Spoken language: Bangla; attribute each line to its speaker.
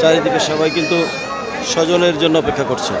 Speaker 1: চারিদিকে সবাই কিন্তু স্বজনের জন্য অপেক্ষা করছে।